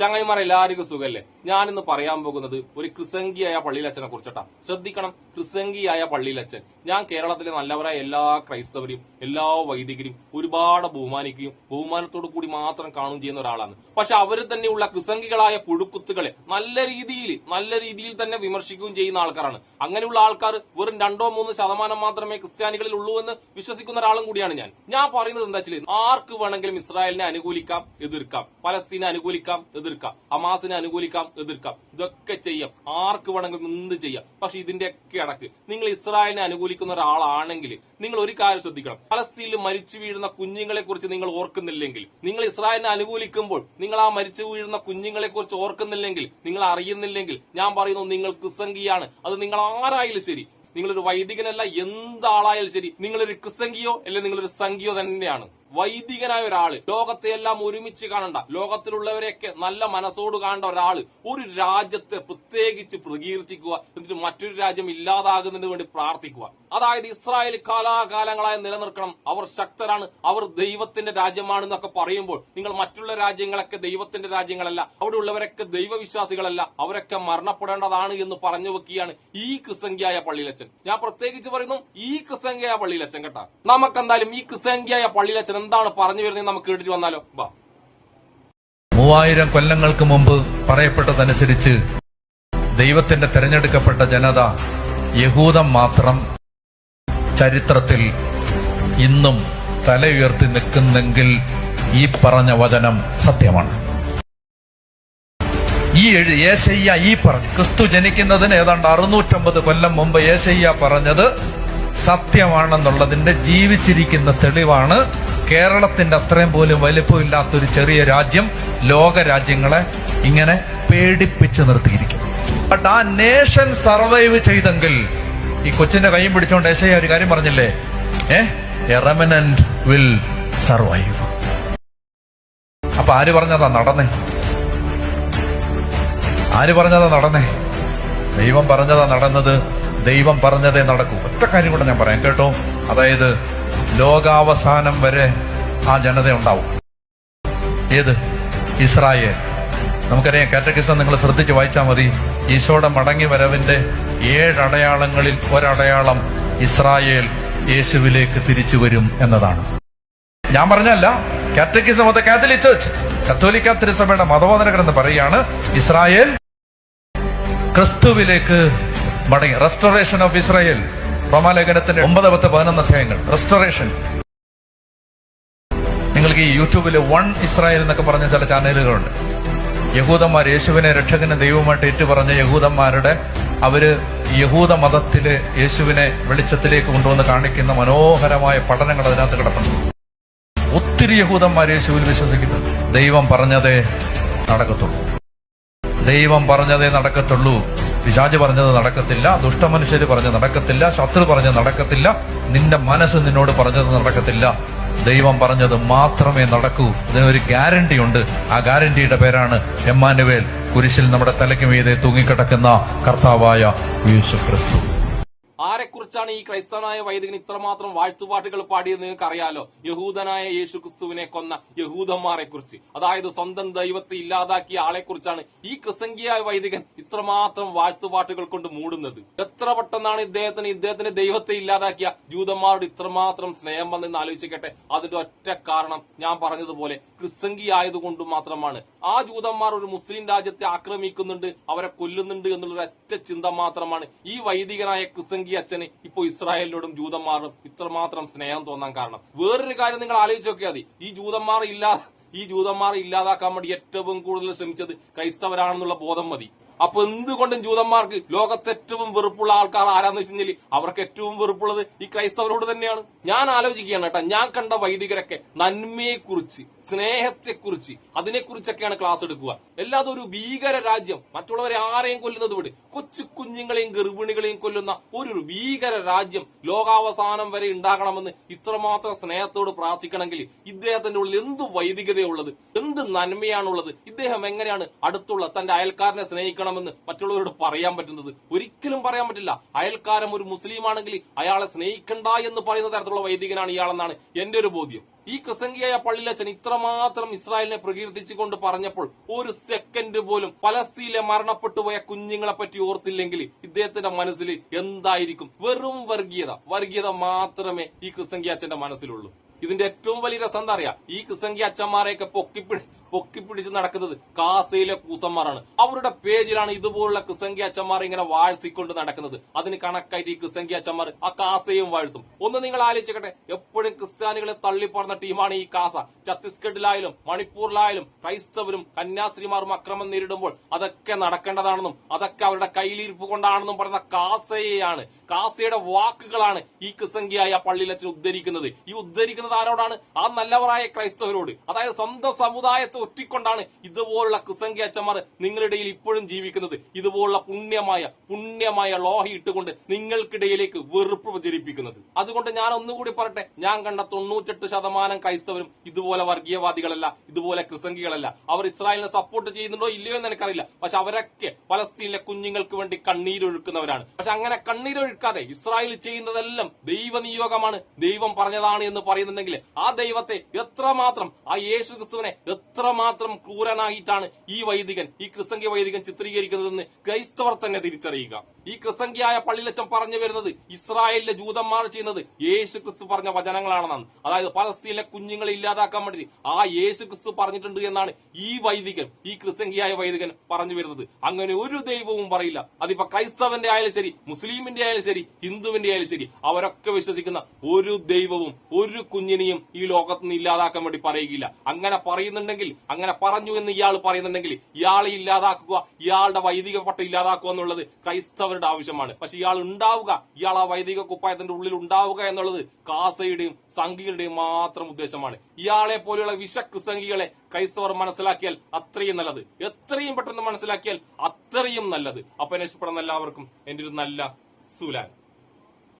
ചങ്ങായിമാർ എല്ലാവർക്കും സുഖല്ലേ? ഞാനിന്ന് പറയാൻ പോകുന്നത് ഒരു ക്രിസംഗിയായ പള്ളിയിലച്ഛനെ കുറിച്ചിട്ടാ. ശ്രദ്ധിക്കണം ക്രിസംഗിയായ പള്ളിയിലച്ഛൻ. ഞാൻ കേരളത്തിലെ നല്ലവരായ എല്ലാ ക്രൈസ്തവരും എല്ലാ വൈദികരും ഒരുപാട് ബഹുമാനിക്കുകയും ബഹുമാനത്തോടു കൂടി മാത്രം കാണുകയും ചെയ്യുന്ന ഒരാളാണ്. പക്ഷെ അവർ തന്നെയുള്ള ക്രിസംഗികളായ പുഴുക്കുത്തുകളെ നല്ല രീതിയിൽ നല്ല രീതിയിൽ തന്നെ വിമർശിക്കുകയും ചെയ്യുന്ന ആൾക്കാരാണ്. അങ്ങനെയുള്ള ആൾക്കാർ വെറും രണ്ടോ മൂന്നോ ശതമാനം മാത്രമേ ക്രിസ്ത്യാനികളിൽ ഉള്ളൂ എന്ന് വിശ്വസിക്കുന്ന ഒരാളും കൂടിയാണ് ഞാൻ. ഞാൻ പറയുന്നത് എന്താ വെച്ചാൽ ആർക്ക് വേണമെങ്കിലും ഇസ്രായേലിനെ അനുകൂലിക്കാം എതിർക്കാം. പലസ്തീനെ അനുകൂലിക്കാം എതിർക്കാം ഹമാസിനെ അനുകൂലിക്കാം എതിർക്കാം. ഇതൊക്കെ ചെയ്യാം. ആർക്ക് വേണമെങ്കിലും എന്ത് ചെയ്യാം. പക്ഷെ ഇതിന്റെയൊക്കെ അടക്ക്. നിങ്ങൾ ഇസ്രായേലിനെ അനുകൂലിക്കുന്ന ഒരാളാണെങ്കിൽ നിങ്ങൾ ഒരു കാര്യം ശ്രദ്ധിക്കണം. പലസ്തീനിൽ മരിച്ചു വീഴുന്ന കുഞ്ഞുങ്ങളെ കുറിച്ച് നിങ്ങൾ ഓർക്കുന്നില്ലെങ്കിൽ നിങ്ങൾ ഇസ്രായേലിനെ അനുകൂലിക്കുമ്പോൾ നിങ്ങൾ ആ മരിച്ചു വീഴുന്ന കുഞ്ഞുങ്ങളെ കുറിച്ച് ഓർക്കുന്നില്ലെങ്കിൽ നിങ്ങൾ അറിയുന്നില്ലെങ്കിൽ ഞാൻ പറയുന്നു നിങ്ങൾ ക്രിസംഗിയാണ് അത് നിങ്ങൾ ആരായാലും ശരി. നിങ്ങളൊരു വൈദികനല്ല എന്താളായാലും ശരി. നിങ്ങളൊരു ക്രിസംഗിയോ അല്ലെങ്കിൽ നിങ്ങളൊരു സംഖ്യയോ തന്നെയാണ്. വൈദികനായ ഒരാൾ. ലോകത്തെ എല്ലാം ഒരുമിച്ച് കാണണ്ട. ലോകത്തിലുള്ളവരെയൊക്കെ നല്ല മനസ്സോട് കാണേണ്ട ഒരാൾ ഒരു രാജ്യത്തെ പ്രത്യേകിച്ച് പ്രകീർത്തിക്കുക എന്നിട്ട് മറ്റൊരു രാജ്യം ഇല്ലാതാകുന്നതിന് വേണ്ടി പ്രാർത്ഥിക്കുക. അതായത് ഇസ്രായേൽ കാലാകാലങ്ങളായി നിലനിർത്തണം അവർ ശക്തരാണ്. അവർ ദൈവത്തിന്റെ രാജ്യമാണെന്നൊക്കെ പറയുമ്പോൾ നിങ്ങൾ മറ്റുള്ള രാജ്യങ്ങളൊക്കെ ദൈവത്തിന്റെ രാജ്യങ്ങളല്ല. അവിടെ ഉള്ളവരൊക്കെ ദൈവവിശ്വാസികളല്ല. അവരൊക്കെ മരണപ്പെടേണ്ടതാണ് എന്ന് പറഞ്ഞു വെക്കുകയാണ് ഈ ക്രിസംഖ്യായ പള്ളിയിലച്ചൻ. ഞാൻ പ്രത്യേകിച്ച് പറയുന്നു ഈ ക്രിസംഖ്യായ പള്ളിയിലച്ചൻ കേട്ടാ. നമുക്കെന്തായാലും ഈ ക്രിസംഖ്യായ പള്ളിയിലച്ചൻ എന്താണ് പറഞ്ഞു വരുന്നത് നമുക്ക് കേട്ടിട്ട് വന്നാലോ? വാ മൂവായിരം കൊല്ലങ്ങൾക്ക് മുമ്പ് പറയപ്പെട്ടതനുസരിച്ച് ദൈവത്തിന്റെ തെരഞ്ഞെടുക്കപ്പെട്ട ജനത യഹൂദം മാത്രം ചരിത്രത്തിൽ ഇന്നും തലയുയർത്തി നിൽക്കുന്നെങ്കിൽ ഈ പറഞ്ഞ വചനം സത്യമാണ്. ഈ ഏശയ്യ ഈ പറഞ്ഞു ക്രിസ്തു ജനിക്കുന്നതിന് ഏതാണ്ട് അറുന്നൂറ്റമ്പത് കൊല്ലം മുമ്പ് ഏശയ്യ പറഞ്ഞത് സത്യമാണെന്നുള്ളതിന്റെ ജീവിച്ചിരിക്കുന്ന തെളിവാണ് കേരളത്തിന്റെ അത്രയും പോലും വലിപ്പമില്ലാത്തൊരു ചെറിയ രാജ്യം ലോക രാജ്യങ്ങളെ ഇങ്ങനെ പേടിപ്പിച്ചു നിർത്തിയിരിക്കും ബട്ട് ആ നേഷൻ സർവൈവ് ചെയ്തെങ്കിൽ ഈ കൊച്ചിന്റെ കൈയും പിടിച്ചോണ്ട് ഏശയ്യ ഒരു കാര്യം പറഞ്ഞില്ലേ? ഏ? റെമനന്റ് വിൽ സർവൈവ് അപ്പൊ ആര് പറഞ്ഞതാ നടന്നേ? ആര് പറഞ്ഞതാ നടന്നേ? ദൈവം പറഞ്ഞതാ നടന്നത് ദൈവം പറഞ്ഞതേ നടക്കൂ. ഒറ്റ കാര്യം കൂടെ ഞാൻ പറയാം. കേട്ടോ? അതായത് ലോകാവസാനം വരെ ആ ജനത ഉണ്ടാവും. ഏത്? ഇസ്രായേൽ. നമുക്കറിയാം കാറ്റഗിസം നിങ്ങൾ ശ്രദ്ധിച്ച് വായിച്ചാൽ മതി. ഈശോയുടെ മടങ്ങി വരവിന്റെ ഏഴടയാളങ്ങളിൽ ഒരടയാളം ഇസ്രായേൽ യേശുവിലേക്ക് തിരിച്ചു വരും എന്നതാണ്. ഞാൻ പറഞ്ഞല്ല catechism of the catholic church കത്തോലിക്ക തിരുസഭയുടെ മതബോധന ഗ്രന്ഥം പറയുകയാണ് ഇസ്രായേൽ ക്രിസ്തുവിലേക്ക് മടങ്ങി. റെസ്റ്റോറേഷൻ ഓഫ് ഇസ്രായേൽ റോമാലേഖനത്തിന്റെ ഒമ്പത് പത്ത് പതിനൊന്ന് അധ്യായങ്ങൾ. റെസ്റ്റോറേഷൻ നിങ്ങൾക്ക് ഈ യൂട്യൂബിൽ വൺ ഇസ്രായേൽ എന്നൊക്കെ പറഞ്ഞ ചില ചാനലുകളുണ്ട്. യഹൂദന്മാർ യേശുവിനെ രക്ഷകനെ ദൈവമായിട്ട് ഏറ്റുപറഞ്ഞ യഹൂദന്മാരുടെ അവർ യഹൂദ മതത്തിൽ യേശുവിനെ വെളിച്ചത്തിലേക്ക് കൊണ്ടുവന്ന് കാണിക്കുന്ന മനോഹരമായ പഠനങ്ങൾ അതിനകത്ത് കിടക്കുന്നു ഒത്തിരി യഹൂദന്മാർ യേശുവിൽ വിശ്വസിക്കുന്നു ദൈവം പറഞ്ഞതേ നടക്കത്തുള്ളൂ. ദൈവം പറഞ്ഞതേ നടക്കത്തുള്ളൂ. പിശാജ് പറഞ്ഞത് നടക്കത്തില്ല ദുഷ്ടമനുഷ്യർ പറഞ്ഞത് നടക്കത്തില്ല ശത്രു പറഞ്ഞത് നടക്കത്തില്ല നിന്റെ മനസ്സ് നിന്നോട് പറഞ്ഞത് നടക്കത്തില്ല. ദൈവം പറഞ്ഞത് മാത്രമേ നടക്കൂ. അതിനൊരു ഗ്യാരണ്ടി ഉണ്ട്. ആ ഗ്യാരണ്ടിയുടെ പേരാണ് എമ്മാനുവേൽ. കുരിശിൽ നമ്മുടെ തലയ്ക്ക് മീതെ തൂങ്ങിക്കിടക്കുന്ന കർത്താവായ യേശു ക്രിസ്തു ആരെക്കുറിച്ചാണ് ഈ ക്രൈസ്തവനായ വൈദികൻ ഇത്രമാത്രം വാഴ്ത്തുപാട്ടുകൾ പാടിയത് നിങ്ങൾക്ക് അറിയാലോ യഹൂദനായ യേശു ക്രിസ്തുവിനെ കൊന്ന യഹൂദന്മാരെ കുറിച്ച് അതായത് സ്വന്തം ദൈവത്തെ ഇല്ലാതാക്കിയ ആളെ കുറിച്ചാണ് ഈ ക്രിസംഗിയായ വൈദികൻ ഇത്രമാത്രം വാഴ്ത്തുപാട്ടുകൾ കൊണ്ട് മൂടുന്നത്. എത്ര പെട്ടെന്നാണ് ഇദ്ദേഹത്തിന് ഇദ്ദേഹത്തിന്റെ ദൈവത്തെ ഇല്ലാതാക്കിയ ജൂതന്മാരോട് ഇത്രമാത്രം സ്നേഹം വന്നെന്ന് ആലോചിക്കട്ടെ. അതിന്റെ ഒറ്റ കാരണം ഞാൻ പറഞ്ഞതുപോലെ ക്രിസംഗി ആയതുകൊണ്ട് മാത്രമാണ്. ആ ജൂതന്മാർ ഒരു മുസ്ലിം രാജ്യത്തെ ആക്രമിക്കുന്നുണ്ട് അവരെ കൊല്ലുന്നുണ്ട് എന്നുള്ള ഒറ്റ ചിന്ത മാത്രമാണ് ഈ വൈദികനായ ക്രിസംഗി അച്ഛന് ഇപ്പോ ഇസ്രായേലിനോടും ജൂതന്മാരും ഇത്രമാത്രം സ്നേഹം തോന്നാൻ കാരണം. വേറൊരു കാര്യം നിങ്ങൾ ആലോചിച്ച് നോക്കിയാൽ മതി. ഈ ജൂതന്മാർ ഇല്ലാ ഈ ജൂതന്മാരെ ഇല്ലാതാക്കാൻ വേണ്ടി ഏറ്റവും കൂടുതൽ ശ്രമിച്ചത് ക്രൈസ്തവരാണെന്നുള്ള ബോധം മതി. അപ്പൊ എന്തുകൊണ്ടും ജൂതന്മാർക്ക് ലോകത്ത് ഏറ്റവും വെറുപ്പുള്ള ആൾക്കാർ ആരാന്ന് വെച്ച് കഴിഞ്ഞാൽ അവർക്ക് ഏറ്റവും വെറുപ്പുള്ളത് ഈ ക്രൈസ്തവരോട് തന്നെയാണ്. ഞാൻ ആലോചിക്കുകയാണ് കേട്ടോ. ഞാൻ കണ്ട വൈദികരൊക്കെ നന്മയെക്കുറിച്ച് സ്നേഹത്തെക്കുറിച്ച് അതിനെക്കുറിച്ചൊക്കെയാണ് ക്ലാസ് എടുക്കുക. അല്ലാതെ ഒരു ഭീകര രാജ്യം മറ്റുള്ളവരെ ആരെയും കൊല്ലുന്നത് വിട്. കൊച്ചു കുഞ്ഞുങ്ങളെയും ഗർഭിണികളെയും കൊല്ലുന്ന ഒരു ഭീകര രാജ്യം ലോകാവസാനം വരെ ഉണ്ടാകണമെന്ന് ഇത്രമാത്രം സ്നേഹത്തോട് പ്രാർത്ഥിക്കണമെങ്കിൽ ഇദ്ദേഹത്തിന്റെ ഉള്ളിൽ എന്ത് വൈദികതയുള്ളത്? എന്ത് നന്മയാണുള്ളത്? ഇദ്ദേഹം എങ്ങനെയാണ് അടുത്തുള്ള തന്റെ അയൽക്കാരനെ സ്നേഹിക്കണമെന്ന് മറ്റുള്ളവരോട് പറയാൻ പറ്റുന്നത്? ഒരിക്കലും പറയാൻ പറ്റില്ല. അയൽക്കാരൻ ഒരു മുസ്ലിം ആണെങ്കിൽ അയാളെ സ്നേഹിക്കണ്ട എന്ന് പറയുന്ന തരത്തിലുള്ള വൈദികനാണ് ഇയാളെന്നാണ് എന്റെ ഒരു ബോധ്യം. ഈ ക്രിസംഗിയായ പള്ളിയിലച്ചൻ ഇത്രമാത്രം ഇസ്രായേലിനെ പ്രകീർത്തിച്ചുകൊണ്ട് പറഞ്ഞപ്പോൾ ഒരു സെക്കൻഡ് പോലും ഫലസ്തീനിലെ മരണപ്പെട്ടു പോയ കുഞ്ഞുങ്ങളെ പറ്റി ഓർത്തില്ലെങ്കിൽ ഇദ്ദേഹത്തിന്റെ മനസ്സിൽ എന്തായിരിക്കും? വെറും വർഗീയത. വർഗീയത മാത്രമേ ഈ ക്രിസംഗി അച്ഛന്റെ മനസ്സിലുള്ളൂ. ഇതിന്റെ ഏറ്റവും വലിയ രസം എന്താ അറിയാ? ഈ ക്രിസംഗി അച്ഛന്മാരെയൊക്കെ പൊക്കിപ്പിടി പൊക്കിപ്പിടിച്ച് നടക്കുന്നത് കാസയിലെ കൂസന്മാരാണ്. അവരുടെ പേജിലാണ് ഇതുപോലുള്ള ക്രിസംഗി അച്ഛന്മാർ ഇങ്ങനെ വാഴ്ത്തിക്കൊണ്ട് നടക്കുന്നത്. അതിന് കണക്കായിട്ട് ഈ ക്രിസംഗി അച്ഛന്മാർ ആ കാസയും വാഴ്ത്തും. ഒന്ന് നിങ്ങൾ ആലോചിക്കട്ടെ എപ്പോഴും ക്രിസ്ത്യാനികളെ തള്ളിപ്പറഞ്ഞ ടീമാണ് ഈ കാസ. ഛത്തീസ്ഗഡിലായാലും മണിപ്പൂരിലായാലും ക്രൈസ്തവരും കന്യാസ്ത്രീമാരും അക്രമം നേരിടുമ്പോൾ അതൊക്കെ നടക്കേണ്ടതാണെന്നും അതൊക്കെ അവരുടെ കയ്യിലിരിപ്പ് കൊണ്ടാണെന്നും പറയുന്ന കാസയെയാണ്. കാസയുടെ വാക്കുകളാണ് ഈ ക്രിസംഗിയായ പള്ളിയിലെ ഉദ്ധരിക്കുന്നത്. ഈ ഉദ്ധരിക്കുന്നത് ആരോടാണ്? ആ നല്ലവരായ ക്രൈസ്തവരോട്. അതായത് സ്വന്തം സമുദായത്തെ ഒറ്റിക്കൊണ്ടാണ് ഇതുപോലുള്ള ക്രിസംഗി അച്ഛന്മാർ നിങ്ങളുടെ ഇടയിൽ ഇപ്പോഴും ജീവിക്കുന്നത്. ഇതുപോലുള്ള പുണ്യമായ പുണ്യമായ ലോഹ ഇട്ടുകൊണ്ട് നിങ്ങൾക്കിടയിലേക്ക് വെറുപ്പ് പ്രചരിപ്പിക്കുന്നത്. അതുകൊണ്ട് ഞാൻ ഒന്നുകൂടി പറയട്ടെ ഞാൻ കണ്ട തൊണ്ണൂറ്റെട്ട് ശതമാനം ക്രൈസ്തവരും ഇതുപോലെ വർഗീയവാദികളല്ല ഇതുപോലെ ക്രിസംഗികളല്ല അവർ ഇസ്രായേലിനെ സപ്പോർട്ട് ചെയ്യുന്നുണ്ടോ ഇല്ലയോ എന്ന് എനിക്കറിയില്ല. പക്ഷെ അവരൊക്കെ പലസ്തീനിലെ കുഞ്ഞുങ്ങൾക്ക് വേണ്ടി കണ്ണീരൊഴുക്കുന്നവരാണ്. പക്ഷെ അങ്ങനെ കണ്ണീരൊഴുക്കാതെ ഇസ്രായേൽ ചെയ്യുന്നതെല്ലാം ദൈവനിയോഗമാണ് ദൈവം പറഞ്ഞതാണ് എന്ന് പറയുന്നുണ്ടെങ്കിൽ ആ ദൈവത്തെ എത്രമാത്രം ആ യേശു ക്രിസ്തുവിനെ എത്രമാത്രം ക്രൂരനായിട്ടാണ് ഈ വൈദികൻ ഈ ക്രിസംഖ്യ വൈദികൻ ചിത്രീകരിക്കുന്നതെന്ന് ക്രൈസ്തവർ തന്നെ തിരിച്ചറിയുക. ഈ ക്രിസംഖ്യയായ പള്ളിലച്ചൻ പറഞ്ഞു വരുന്നത് ഇസ്രായേലിലെ ജൂതന്മാർ ചെയ്യുന്നത് യേശു ക്രിസ്തു പറഞ്ഞ വചനങ്ങളാണെന്നാണ്. അതായത് പലസ്തീനിലെ കുഞ്ഞുങ്ങളെ ഇല്ലാതാക്കാൻ വേണ്ടി ആ യേശു ക്രിസ്തു പറഞ്ഞിട്ടുണ്ട് എന്നാണ് ഈ വൈദികൻ ഈ ക്രിസംഗിയായ വൈദികൻ പറഞ്ഞു വരുന്നത്. അങ്ങനെ ഒരു ദൈവവും പറയില്ല. അതിപ്പോ ക്രൈസ്തവന്റെ ആയാലും ശരി മുസ്ലിമിന്റെ ആയാലും ശരി ഹിന്ദുവിന്റെ ആയാലും ശരി അവരൊക്കെ വിശ്വസിക്കുന്ന ഒരു ദൈവവും ഒരു കുഞ്ഞിനെയും ഈ ലോകത്ത് നിന്ന് ഇല്ലാതാക്കാൻ വേണ്ടി പറയുകയില്ല. അങ്ങനെ പറയുന്നുണ്ടെങ്കിൽ അങ്ങനെ പറഞ്ഞു എന്ന് ഇയാൾ പറയുന്നുണ്ടെങ്കിൽ ഇയാളെ ഇല്ലാതാക്കുക ഇയാളുടെ വൈദിക പട്ടം ഇല്ലാതാക്കുക എന്നുള്ളത് ക്രൈസ്തവരുടെ ആവശ്യമാണ്. പക്ഷെ ഇയാൾ ഉണ്ടാവുക ഇയാൾ ആ വൈദിക കുപ്പായത്തിന്റെ ഉള്ളിൽ ഉണ്ടാവുക എന്നുള്ളത് കാസയുടെയും സംഘികളുടെയും മാത്രം ഉദ്ദേശമാണ്. ഇയാളെ പോലെയുള്ള വിഷക്രിസംഗികളെ ക്രൈസ്തവർ മനസ്സിലാക്കിയാൽ അത്രയും നല്ലത്. എത്രയും പെട്ടെന്ന് മനസ്സിലാക്കിയാൽ അത്രയും നല്ലത്. അപ്പൊ ഇഷ്ടപ്പെടുന്ന എല്ലാവർക്കും എന്റെ ഒരു നല്ല സുലാൻ.